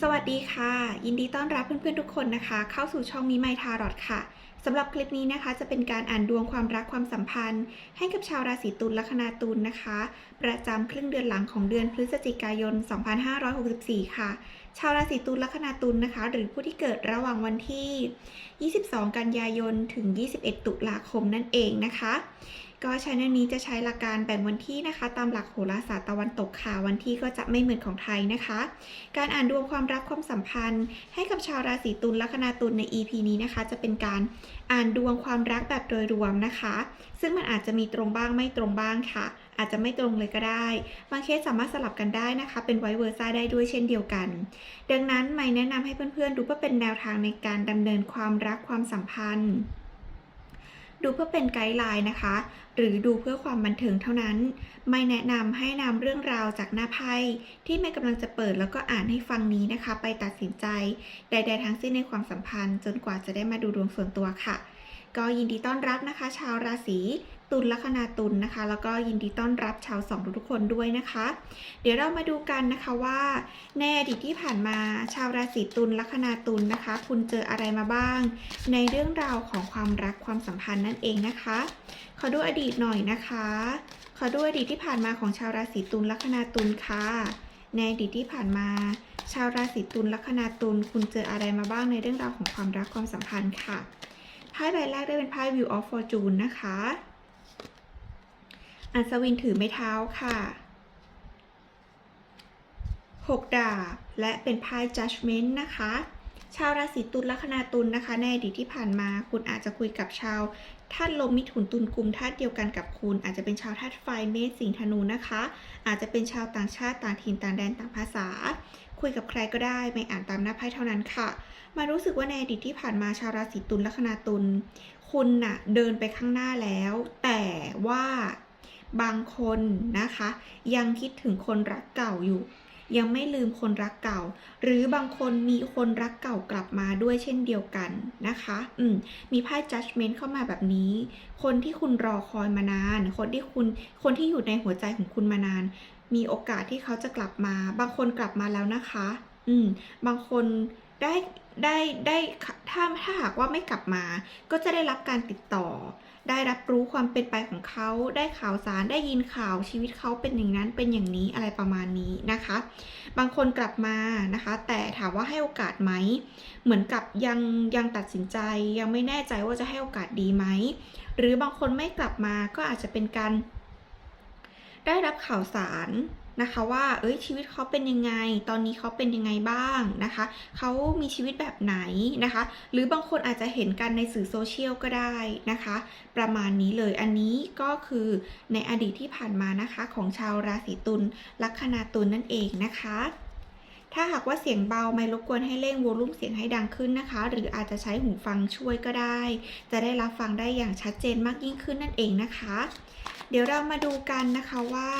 สวัสดีค่ะ ยินดีต้อนรับเพื่อนๆทุกคนนะคะ เข้าสู่ช่องมิไมทารอดค่ะสำหรับคลิปนี้นะคะ จะเป็นการอ่านดวงความรักความสัมพันธ์ ให้กับชาวราศีตุลลัคนาตุลนะคะ ประจำครึ่งเดือนหลังของเดือนพฤศจิกายน 2564 ค่ะ ชาวราศีตุลลัคนาตุลนะคะ หรือผู้ที่เกิดระหว่างวันที่ 22 กันยายนถึง 21 ตุลาคมนั่นเองนะคะ ก็ช anel นี้จะใช้หลักการแบ่งวันที่นะคะ ตามหลักโหราศาสตร์ตะวันตกค่ะวันที่ก็จะไม่เหมือนของไทยนะคะ การอ่านดวงความรักความสัมพันธ์ ให้กับชาวราศีตุลลัคนาตุลใน EP นี้นะคะ จะเป็นการอ่านดวงความรักแบบโดยรวมนะคะ ซึ่งมันอาจจะมีตรงบ้างไม่ตรงบ้างค่ะ อาจจะไม่ตรงเลยก็ได้ บางเคสสามารถสลับกันได้นะคะ เป็นไวเวอร์ซ่าได้ด้วยเช่นเดียวกัน ดังนั้นไม่แนะนำให้เพื่อนๆดูเพื่อเป็นแนวทางในการดำเนินความรักความสัมพันธ์ ดูเพื่อเป็นไกด์ไลน์นะคะ หรือดูเพื่อความบันเทิงเท่านั้น ไม่แนะนำให้นำเรื่องราวจากหน้าไพ่ที่ไม่กำลังจะเปิดแล้วก็อ่านให้ฟังนี้นะคะ ไปตัดสินใจ ใด ๆ ทั้งสิ้นในความสัมพันธ์ จนกว่าจะได้มาดูดวงส่วนตัวค่ะ ก็ยินดีต้อนรับนะคะ ชาวราศี ตุลลัคนาตุลนะคะ แล้วก็ยินดีต้อนรับชาวสองทุกคนด้วยนะคะ เดี๋ยวเรามาดูกันนะคะว่าในอดีตที่ผ่านมาชาวราศีตุลลัคนาตุลนะคะ คุณเจออะไรมาบ้าง ในเรื่องราวของความรักความสัมพันธ์นั่นเองนะคะ ขอดูอดีตหน่อยนะคะ ขอดูอดีตที่ผ่านมาของชาวราศีตุลลัคนาตุลค่ะในอดีตที่ผ่านมา ชาวราศีตุลลัคนาตุลคุณเจออะไรมาบ้างในเรื่องราวของความรักความสัมพันธ์ค่ะไพ่ใบแรกได้เป็นไพ่ View of Fortune นะคะ อัศวินถือไม้เท้าค่ะหกดาบและเป็นไพ่ Judgment นะคะ ชาวราศีตุลลัคนาตุลนะคะ ในอดีตที่ผ่านมาคุณอาจจะคุยกับชาวธาตุลมมิถุนตุลกุมธาตุเดียวกันกับคุณ อาจจะเป็นชาวธาตุไฟเมษสิงห์ธนูนะคะ อาจจะเป็นชาวต่างชาติต่างถิ่นต่างแดนต่างภาษา คุยกับใครก็ได้ไม่อ่านตามหน้าไพ่เท่านั้นค่ะ มารู้สึกว่าในอดีตที่ผ่านมาชาวราศีตุลลัคนาตุลคุณน่ะเดินไปข้างหน้าแล้ว แต่ว่า บางคนนะคะ ยังคิดถึงคนรักเก่าอยู่ ยังไม่ลืมคนรักเก่า หรือบางคนมีคนรักเก่ากลับมาด้วยเช่นเดียวกันนะคะ อืมมีไพ่ judgment เข้ามาแบบนี้ คนที่คุณรอคอยมานาน คนที่คุณคนที่อยู่ในหัวใจของคุณมานาน มีโอกาสที่เขาจะกลับมา บางคนกลับมาแล้วนะคะ อืมบางคน ได้ได้ได้ถ้าถ้าหากว่าไม่กลับมา ก็จะได้รับการติดต่อ ได้รับรู้ความเป็นไปของเขา ได้ข่าวสารได้ยินข่าวชีวิตเขาเป็นอย่างนั้นเป็นอย่างนี้อะไรประมาณนี้นะคะ บางคนกลับมานะคะ แต่ถามว่าให้โอกาสไหม เหมือนกับยังยังตัดสินใจยังไม่แน่ใจว่าจะให้โอกาสดีไหม หรือบางคนไม่กลับมาก็อาจจะเป็นการได้รับข่าวสาร นะคะว่าเอ้ยชีวิตเขาเป็นยังไง ตอนนี้เขาเป็นยังไงบ้างนะคะเขามีชีวิตแบบไหนนะคะ หรือบางคนอาจจะเห็นกันในสื่อโซเชียลก็ได้นะคะ ประมาณนี้เลยอันนี้ก็คือในอดีตที่ผ่านมานะคะ ของชาวราศีตุลลัคนาตุลนั่นเองนะคะถ้าหากว่าเสียงเบาไม่รบกวนให้เร่งโวลูมเสียงให้ดังขึ้นนะคะ หรืออาจจะใช้หูฟังช่วยก็ได้ จะได้รับฟังได้อย่างชัดเจนมากยิ่งขึ้นนั่นเองนะคะ เดี๋ยวเรามาดูกันนะคะว่า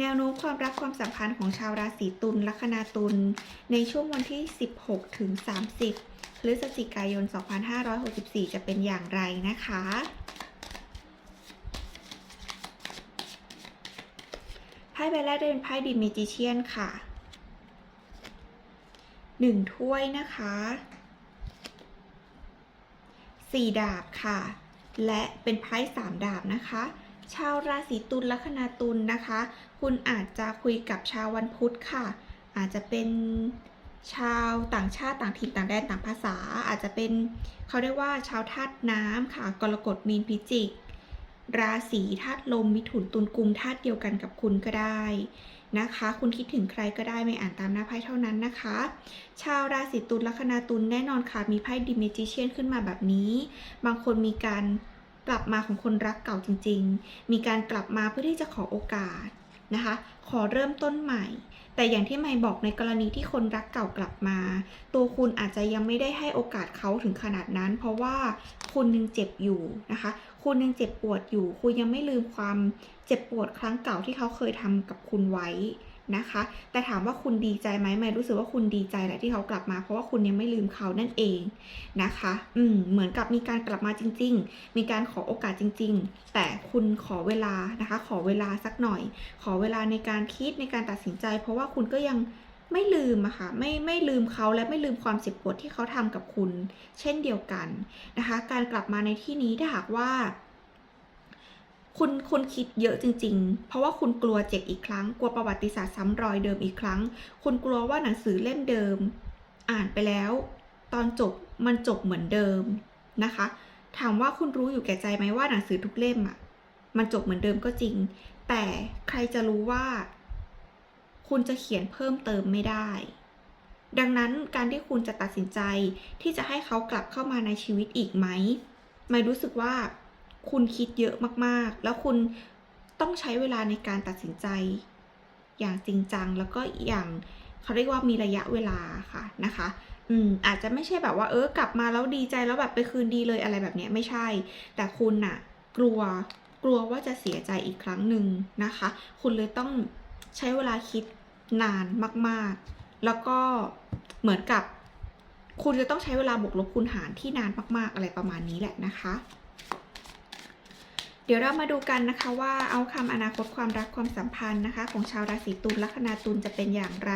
แนวโน้มความรักความสัมพันธ์ของชาวราศีตุลลัคนาตุลในช่วงวันที่ 16 ถึง 30พฤศจิกายน 2564 จะเป็นอย่างไรนะคะ ไพ่ใบแรกได้เป็นไพ่ดิเมจิเชียนค่ะหนึ่งถ้วยนะคะสี่ดาบค่ะ และเป็นไพ่สามดาบนะคะ ชาวราศีตุลลัคนาตุลนะคะ คุณอาจจะคุยกับชาววันพุธค่ะ อาจจะเป็นชาวต่างชาติต่างถิ่นต่างแดนต่างภาษา อาจจะเป็นเขาเรียกว่าชาวธาตุน้ำค่ะ กรกฎมีนพิจิก ราศีธาตุลมมิถุนตุลกุมธาตุเดียวกันกับคุณก็ได้นะคะ คุณคิดถึงใครก็ได้ไม่อ่านตามหน้าไพ่เท่านั้นนะคะ ชาวราศีตุลลัคนาตุลแน่นอนค่ะมีไพ่ดิเมจิเชียนขึ้นมาแบบนี้ บางคนมีการ กลับมาของคนรักเก่าจริง ๆ มีการกลับมาเพื่อที่จะขอโอกาสนะคะ ขอเริ่มต้นใหม่ แต่อย่างที่ไม่บอกในกรณีที่คนรักเก่ากลับมา ตัวคุณอาจจะยังไม่ได้ให้โอกาสเขาถึงขนาดนั้น เพราะว่าคุณยังเจ็บอยู่นะคะ คุณยังเจ็บปวดอยู่ คุณยังไม่ลืมความเจ็บปวดครั้งเก่าที่เขาเคยทำกับคุณไว้ นะคะ แต่ถามว่าคุณดีใจไหมไม่รู้สึกว่าคุณดีใจแหละที่เขากลับมา เพราะว่าคุณยังไม่ลืมเขานั่นเองนะคะ อืม เหมือนกับมีการกลับมาจริง ๆ มีการขอโอกาสจริง ๆ แต่คุณขอเวลานะคะ ขอเวลาสักหน่อย ขอเวลาในการคิดในการตัดสินใจ เพราะว่าคุณก็ยังไม่ลืมอะค่ะไม่ไม่ลืมเขาและไม่ลืมความเจ็บปวดที่เขาทำกับคุณ เช่นเดียวกันนะคะ การกลับมาในที่นี้ถ้าหากว่า คุณคุณคิดเยอะจริง ๆ เพราะว่าคุณกลัวเจ็บอีกครั้ง กลัวประวัติศาสตร์ซ้ำรอยเดิมอีกครั้ง คุณกลัวว่าหนังสือเล่มเดิม อ่านไปแล้ว ตอนจบมันจบเหมือนเดิมนะคะ ถามว่าคุณรู้อยู่แก่ใจไหมว่าหนังสือทุกเล่มอะมันจบเหมือนเดิมก็จริง แต่ใครจะรู้ว่า คุณจะเขียนเพิ่มเติมไม่ได้ ดังนั้นการที่คุณจะตัดสินใจที่จะให้เขากลับเข้ามาในชีวิตอีกไหมไม่รู้สึกว่า คุณคิดเยอะมากๆ แล้วคุณต้องใช้เวลาในการตัดสินใจ อย่างจริงจังแล้วก็อย่างเขาเรียกว่ามีระยะเวลาค่ะนะคะ อืมอาจจะไม่ใช่แบบว่า เออกลับมาแล้วดีใจแล้วแบบไปคืนดีเลยอะไรแบบเนี้ยไม่ใช่ แต่คุณน่ะ กลัวกลัวว่าจะเสียใจอีกครั้งหนึ่งนะคะ คุณเลยต้องใช้เวลาคิดนานมากๆ แล้วก็เหมือนกับ คุณจะต้องใช้เวลาบวกลบคูณหารที่นานมากๆ อะไรประมาณนี้แหละนะคะ เดี๋ยวเรามาดูกันนะคะว่าเอาคำอนาคตความรักความสัมพันธ์นะคะ ของชาวราศีตุลลัคนาตุลจะเป็นอย่างไร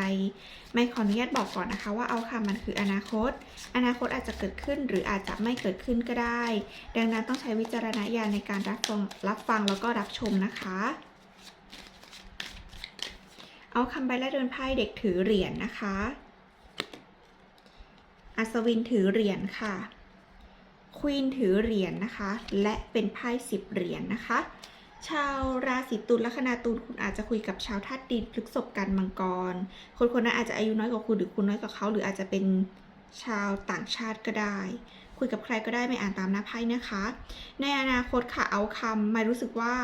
ไม่ขออนุญาตบอกก่อนนะคะว่าเอาคำมันคืออนาคต อนาคตอาจจะเกิดขึ้นหรืออาจจะไม่เกิดขึ้นก็ได้ ดังนั้นต้องใช้วิจารณญาณในการรับฟังรับฟังแล้วก็รับชมนะคะ เอาคำใบและเดินไพ่เด็กถือเหรียญนะคะ อัศวินถือเหรียญค่ะ ควีนถือเหรียญนะคะ และเป็นไพ่สิบเหรียญนะคะ ชาวราศีตุลลัคนาตุลคุณอาจจะคุยกับชาวธาตุดินพฤษภกันมังกร คนคนนั้นอาจจะอายุน้อยกว่าคุณหรือคุณน้อยกว่าเขาหรืออาจจะเป็นชาวต่างชาติก็ได้ คุยกับใครก็ได้ไม่อ่านตามหน้าไพ่นะคะ ในอนาคตค่ะเอาคำไม่รู้สึกว่า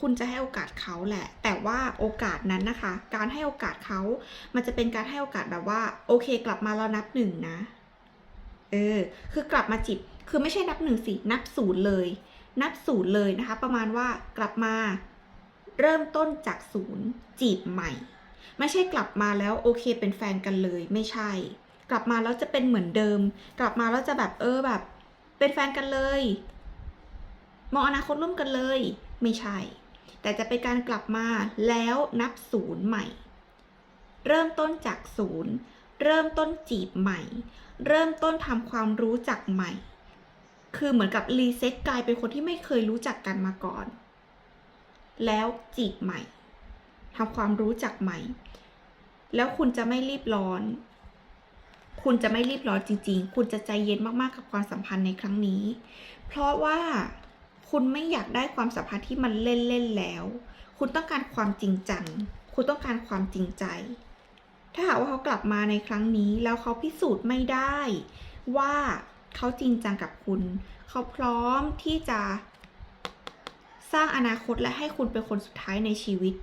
คุณจะให้โอกาสเขาแหละ แต่ว่าโอกาสนั้นนะคะ การให้โอกาสเขา มันจะเป็นการให้โอกาสแบบว่า โอเค กลับมาแล้วนับหนึ่งนะ เออ คือกลับมาจิต คือไม่ใช่นับหนึ่งสินับศูนย์เลย นับศูนย์เลยนะคะ ประมาณว่ากลับมาเริ่มต้นจากศูนย์จีบใหม่ ไม่ใช่กลับมาแล้วโอเคเป็นแฟนกันเลยไม่ใช่ กลับมาแล้วจะเป็นเหมือนเดิม กลับมาแล้วจะแบบเออแบบ เป็นแฟนกันเลย มองอนาคตร่วมกันเลย ไม่ใช่ แต่จะเป็นการกลับมาแล้วนับศูนย์ใหม่ เริ่มต้นจากศูนย์เริ่มต้นจีบใหม่ เริ่มต้นทำความรู้จักใหม่ คือเหมือนกับรีเซ็ตกลายเป็นคนที่ไม่เคยรู้จักกันมาก่อน แล้วจีบใหม่ทำความรู้จักใหม่ แล้วคุณจะไม่รีบร้อน คุณจะไม่รีบร้อนจริง ๆ คุณจะใจเย็นมากๆกับความสัมพันธ์ในครั้งนี้ เพราะว่าคุณไม่อยากได้ความสัมพันธ์ที่มันเล่นๆแล้ว คุณต้องการความจริงจัง คุณต้องการความจริงใจ ถ้าหากว่าเขากลับมาในครั้งนี้แล้วเขาพิสูจน์ไม่ได้ว่า เขาจริงจังกับคุณ เขาพร้อมที่จะสร้างอนาคตและให้คุณเป็นคนสุดท้ายในชีวิต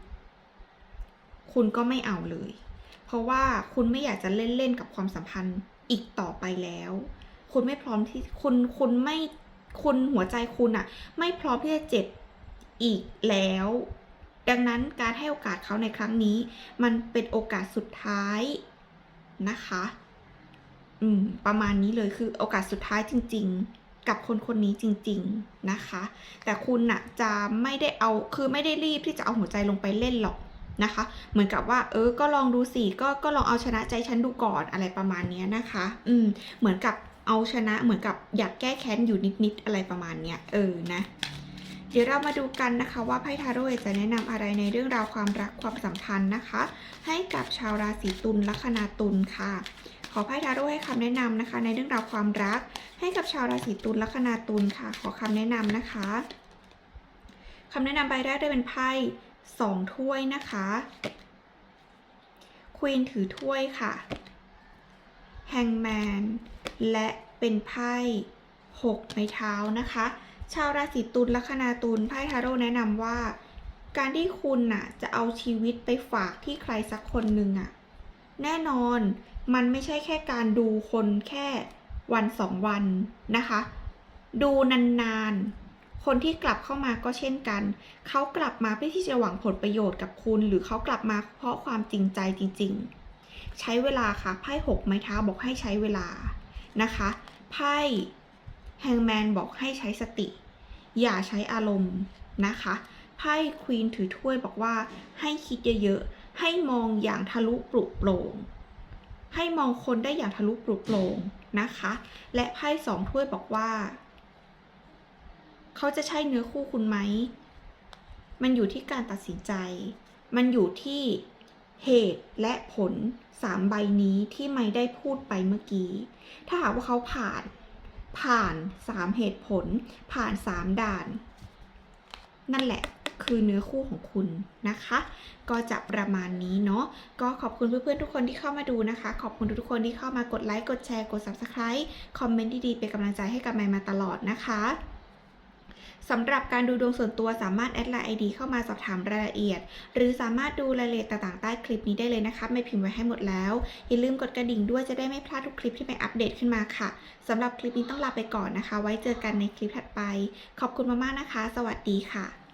คุณก็ไม่เอาเลย เพราะว่าคุณไม่อยากจะเล่นๆกับความสัมพันธ์อีกต่อไปแล้ว คุณไม่พร้อมที่คุณคุณไม่คุณหัวใจคุณอะไม่พร้อมที่จะเจ็บอีกแล้ว ดังนั้นการให้โอกาสเขาในครั้งนี้ มันเป็นโอกาสสุดท้ายนะคะ อืมประมาณนี้เลยคือโอกาสสุดท้ายจริง ๆ กับคนคนนี้จริง ๆนะคะ แต่คุณน่ะจะไม่ได้เอาคือไม่ได้รีบที่จะเอาหัวใจลงไปเล่นหรอกนะคะ เหมือนกับว่า เออ ก็ลองดูสิก็ก็ลองเอาชนะใจฉันดูก่อนอะไรประมาณเนี้ยนะคะ อืม เหมือนกับเอาชนะเหมือนกับอยากแก้แค้นอยู่นิดๆอะไรประมาณเนี้ยเออนะเดี๋ยวเรามาดูกันนะคะว่าไพ่ทาโร่จะแนะนำอะไรในเรื่องราวความรักความสัมพันธ์นะคะ ให้กับชาวราศีตุลลัคนาตุลค่ะ อไพ่ทาโร่ให้คำแนะนำนะคะ ในเรื่องราวความรัก ให้กับชาวราศีตุลลัคนาตุลค่ะ ขอคำแนะนำนะคะคำแนะนำใบแรกได้เป็นไพ่สองถ้วยนะคะควีนถือถ้วยค่ะแฮงแมนและเป็นไพ่หกไม้เท้านะคะ ชาวราศีตุลลัคนาตุลไพ่ทาโร่แนะนำว่า การที่คุณน่ะจะเอาชีวิตไปฝากที่ใครสักคนหนึ่งอะแน่นอน มันไม่ใช่แค่การดูคนแค่วันสองวันนะคะ ดูนานๆ คนที่กลับเข้ามาก็เช่นกัน เขากลับมาเพื่อที่จะหวังผลประโยชน์กับคุณ หรือเขากลับมาเพราะความจริงใจจริง ๆ ใช้เวลาค่ะไพ่หกไม้เท้าบอกให้ใช้เวลานะคะไพ่แฮงแมนบอกให้ใช้สติ อย่าใช้อารมณ์นะคะไพ่ควีนถือถ้วยบอกว่าให้คิดเยอะๆ ให้มองอย่างทะลุปลุกโปร่ง ให้มองคนได้อย่างทะลุปลุกโปร่งนะคะ และไพ่สองถ้วยบอกว่า เขาจะใช่เนื้อคู่คุณไหม มันอยู่ที่การตัดสินใจ มันอยู่ที่เหตุและผลสามใบนี้ที่ไม่ได้พูดไปเมื่อกี้ ถ้าหากว่าเขาผ่าน ผ่านสามเหตุผล ผ่านสามด่าน นั่นแหละ คือเนื้อคู่ของคุณนะคะ ก็จะประมาณนี้เนาะก็ขอบคุณเพื่อนๆทุกคนที่เข้ามาดูนะคะ ขอบคุณทุกๆคนที่เข้ามากดไลค์กดแชร์กด subscribe คอมเมนต์ดีๆเป็นกำลังใจให้กับไมมาตลอดนะคะสำหรับการดูดวงส่วนตัวสามารถแอดไลน์ ID เข้ามาสอบถามรายละเอียด หรือสามารถดูรายละเอียดต่างๆใต้คลิปนี้ได้เลยนะคะ ไม่พิมพ์ไว้ให้หมดแล้ว อย่าลืมกดกระดิ่งด้วยจะได้ไม่พลาดทุกคลิปที่ไม่อัปเดตขึ้นมาค่ะสำหรับคลิปนี้ต้องลาไปก่อนนะคะ ไว้เจอกันในคลิปถัดไป ขอบคุณมากๆนะคะ สวัสดีค่ะ